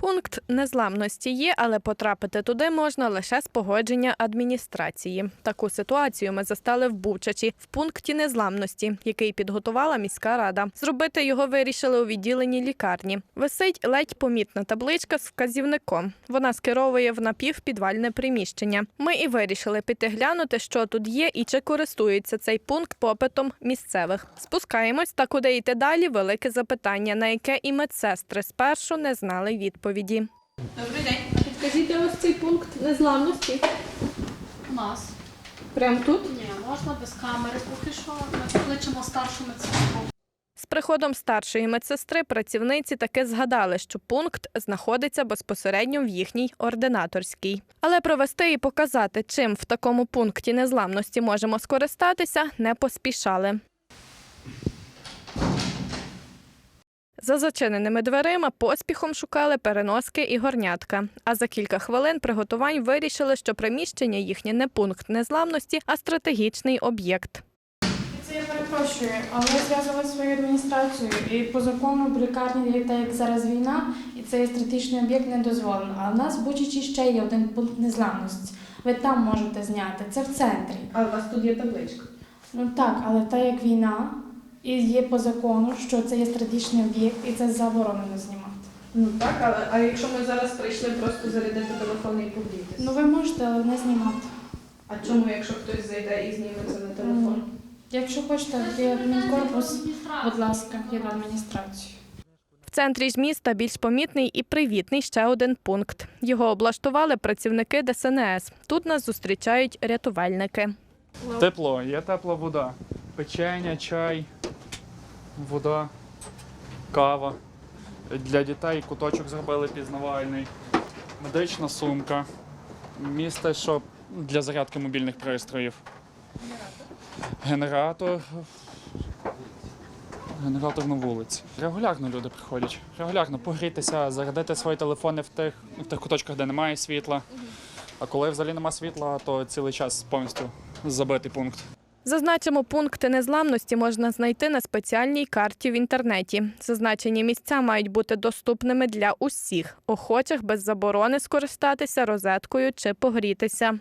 Пункт незламності є, але потрапити туди можна лише з погодження адміністрації. Таку ситуацію ми застали в Бучачі в пункті незламності, який підготувала міська рада. Зробити його вирішили у відділенні лікарні. Висить ледь помітна табличка з вказівником. Вона скеровує в напівпідвальне приміщення. Ми і вирішили піти глянути, що тут є і чи користується цей пункт попитом місцевих. Спускаємось та куди йти далі. Велике запитання, на яке і медсестри спершу не знали відповіді. Добрий день. Підкажіть ось цей пункт незламності. У нас. Прямо тут. Ні, можна без камери. Поки що ми покличемо старшу медсестру. З приходом старшої медсестри працівниці таки згадали, що пункт знаходиться безпосередньо в їхній ординаторській. Але провести і показати, чим в такому пункті незламності можемо скористатися, не поспішали. За зачиненими дверима поспіхом шукали переноски і горнятка. А за кілька хвилин приготувань вирішили, що приміщення їхнє не пункт незламності, а стратегічний об'єкт. Це я перепрошую, але я зв'язала зі своєю адміністрацією і по закону в лікарні є так, як зараз війна, і цей стратегічний об'єкт не дозволено. А в нас в Бучачі ще є один пункт незламності. Ви там можете зняти. Це в центрі. А у вас тут є табличка. Ну так, але так як війна, і є по закону, що це є стратегічний об'єкт, і це заборонено знімати. Ну так, але а якщо ми зараз прийшли просто зарядити телефон і погрітися? Ну ви можете, але не знімати. а чому, якщо хтось зайде і зніме це на телефон? Якщо хочете, є адмінкорпус, будь ласка, є в адміністрацію. В центрі ж міста більш помітний і привітний ще один пункт. Його облаштували працівники ДСНС. Тут нас зустрічають рятувальники. Тепло, є тепла вода. Печення, чай, вода, кава. Для дітей куточок зробили пізнавальний. Медична сумка. Місце, щоб для зарядки мобільних пристроїв. Генератор. Генератор на вулиці. Регулярно люди приходять. Регулярно погрітися, зарядити свої телефони в тих, в тих куточках, де немає світла. А коли взагалі немає світла, то цілий час повністю забитий пункт. Зазначимо, пункти незламності можна знайти на спеціальній карті в інтернеті. Зазначені місця мають бути доступними для усіх охочих без заборони скористатися розеткою чи погрітися.